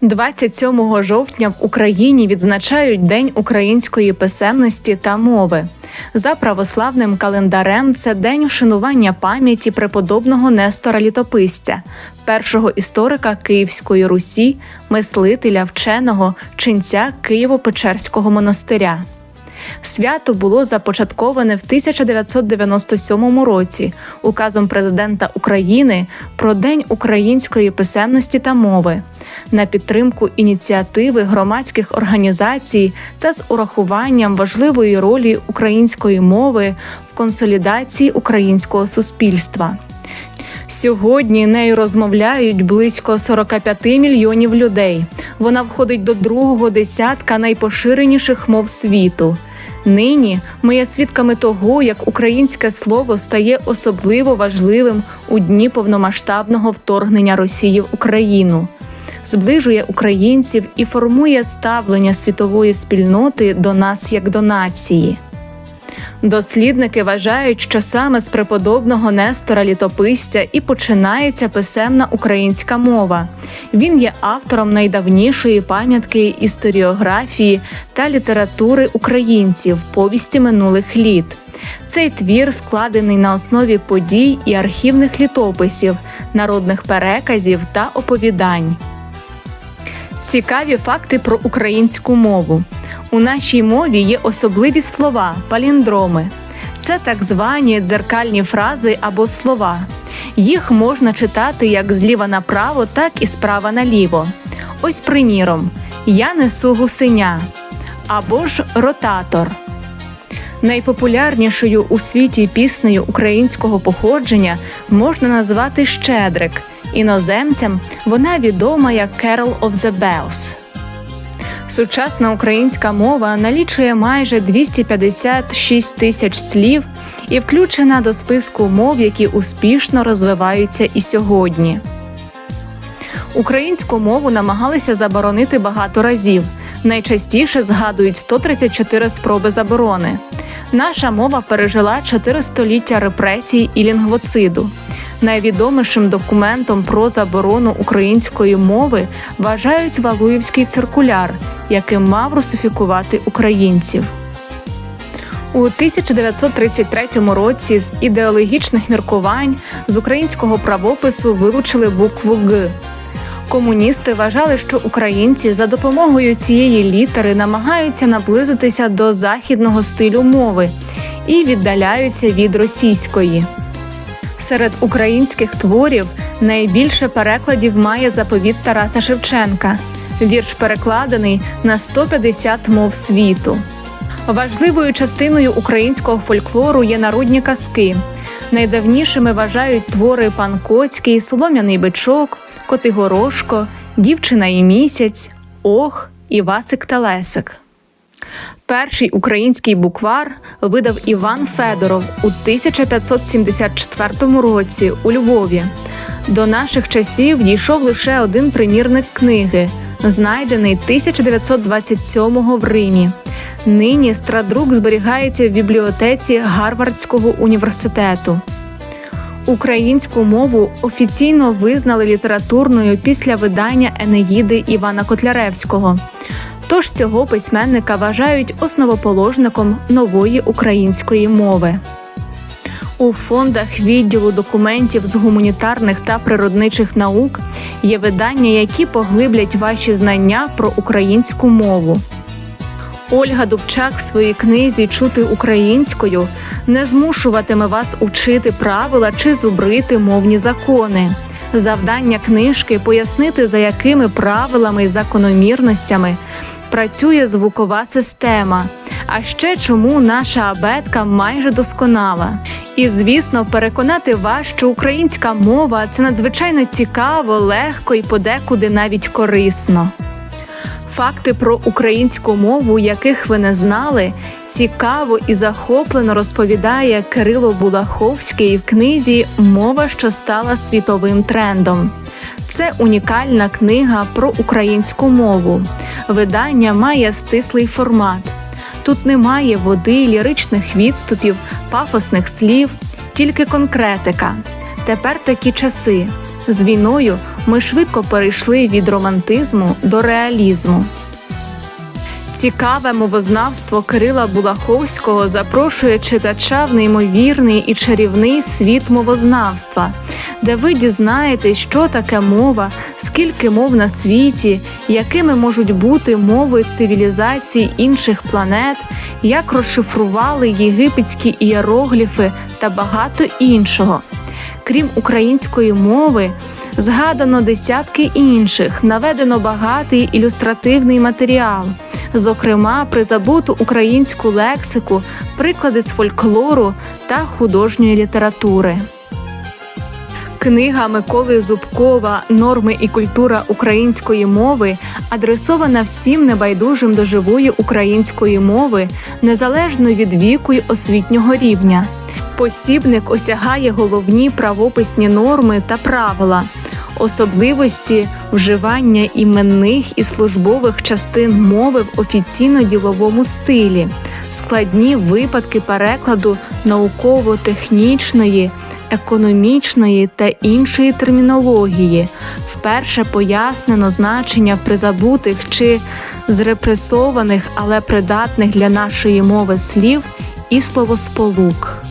27 жовтня в Україні відзначають День української писемності та мови. За православним календарем це день вшанування пам'яті преподобного Нестора Літописця, першого історика Київської Русі, мислителя, вченого, ченця Києво-Печерського монастиря. Свято було започатковане в 1997 році указом президента України про День української писемності та мови на підтримку ініціативи громадських організацій та з урахуванням важливої ролі української мови в консолідації українського суспільства. Сьогодні нею розмовляють близько 45 мільйонів людей. Вона входить до другого десятка найпоширеніших мов світу. Нині ми є свідками того, як українське слово стає особливо важливим у дні повномасштабного вторгнення Росії в Україну, зближує українців і формує ставлення світової спільноти до нас як до нації. Дослідники вважають, що саме з преподобного Нестора Літописця і починається писемна українська мова. Він є автором найдавнішої пам'ятки історіографії та літератури українців повісті минулих літ. Цей твір складений на основі подій і архівних літописів, народних переказів та оповідань. Цікаві факти про українську мову. У нашій мові є особливі слова, паліндроми. Це так звані дзеркальні фрази або слова. Їх можна читати як зліва направо, так і справа наліво. Ось приміром: Я несу гусеня або ж ротатор. Найпопулярнішою у світі піснею українського походження можна назвати Щедрик. Іноземцям вона відома як Carol of the Bells. Сучасна українська мова налічує майже 256 тисяч слів і включена до списку мов, які успішно розвиваються і сьогодні. Українську мову намагалися заборонити багато разів. Найчастіше згадують 134 спроби заборони. Наша мова пережила 4 століття репресій і лінгвоциду. Найвідомішим документом про заборону української мови вважають Валуївський циркуляр, яким мав русифікувати українців. У 1933 році з ідеологічних міркувань з українського правопису вилучили букву Г. Комуністи вважали, що українці за допомогою цієї літери намагаються наблизитися до західного стилю мови і віддаляються від російської. Серед українських творів найбільше перекладів має заповіт Тараса Шевченка. Вірш перекладений на 150 мов світу. Важливою частиною українського фольклору є народні казки. Найдавнішими вважають твори Пан Коцький, Солом'яний бичок, Котигорошко, Дівчина і місяць, Ох, Івасик та Лесик. Перший український буквар видав Іван Федоров у 1574 році у Львові. До наших часів дійшов лише один примірник книги, знайдений 1927-го в Римі. Нині страдрук зберігається в бібліотеці Гарвардського університету. Українську мову офіційно визнали літературною після видання Енеїди Івана Котляревського. Тож цього письменника вважають основоположником нової української мови. У фондах відділу документів з гуманітарних та природничих наук є видання, які поглиблять ваші знання про українську мову. Ольга Дубчак в своїй книзі Чути українською не змушуватиме вас учити правила чи зубрити мовні закони. Завдання книжки пояснити, за якими правилами і закономірностями працює звукова система. А ще чому наша абетка майже досконала. І, звісно, переконати вас, що українська мова це надзвичайно цікаво, легко і подекуди навіть корисно. Факти про українську мову, яких ви не знали, цікаво і захоплено розповідає Кирило Булаховський в книзі Мова, що стала світовим трендом. Це унікальна книга про українську мову. Видання має стислий формат. Тут немає води, ліричних відступів, пафосних слів, тільки конкретика. Тепер такі часи. З війною ми швидко перейшли від романтизму до реалізму. Цікаве мовознавство Кирила Булаховського запрошує читача в неймовірний і чарівний світ мовознавства, де ви дізнаєтесь, що таке мова, скільки мов на світі, якими можуть бути мови цивілізацій інших планет, як розшифрували єгипетські ієрогліфи та багато іншого. Крім української мови, згадано десятки інших, наведено багатий ілюстративний матеріал, зокрема призабуту українську лексику, приклади з фольклору та художньої літератури. Книга Миколи Зубкова Норми і культура української мови адресована всім небайдужим до живої української мови незалежно від віку й освітнього рівня. Посібник осягає головні правописні норми та правила, особливості вживання іменних і службових частин мови в офіційно-діловому стилі, складні випадки перекладу науково-технічної, економічної та іншої термінології. Вперше пояснено значення призабутих чи зрепресованих, але придатних для нашої мови слів і словосполук.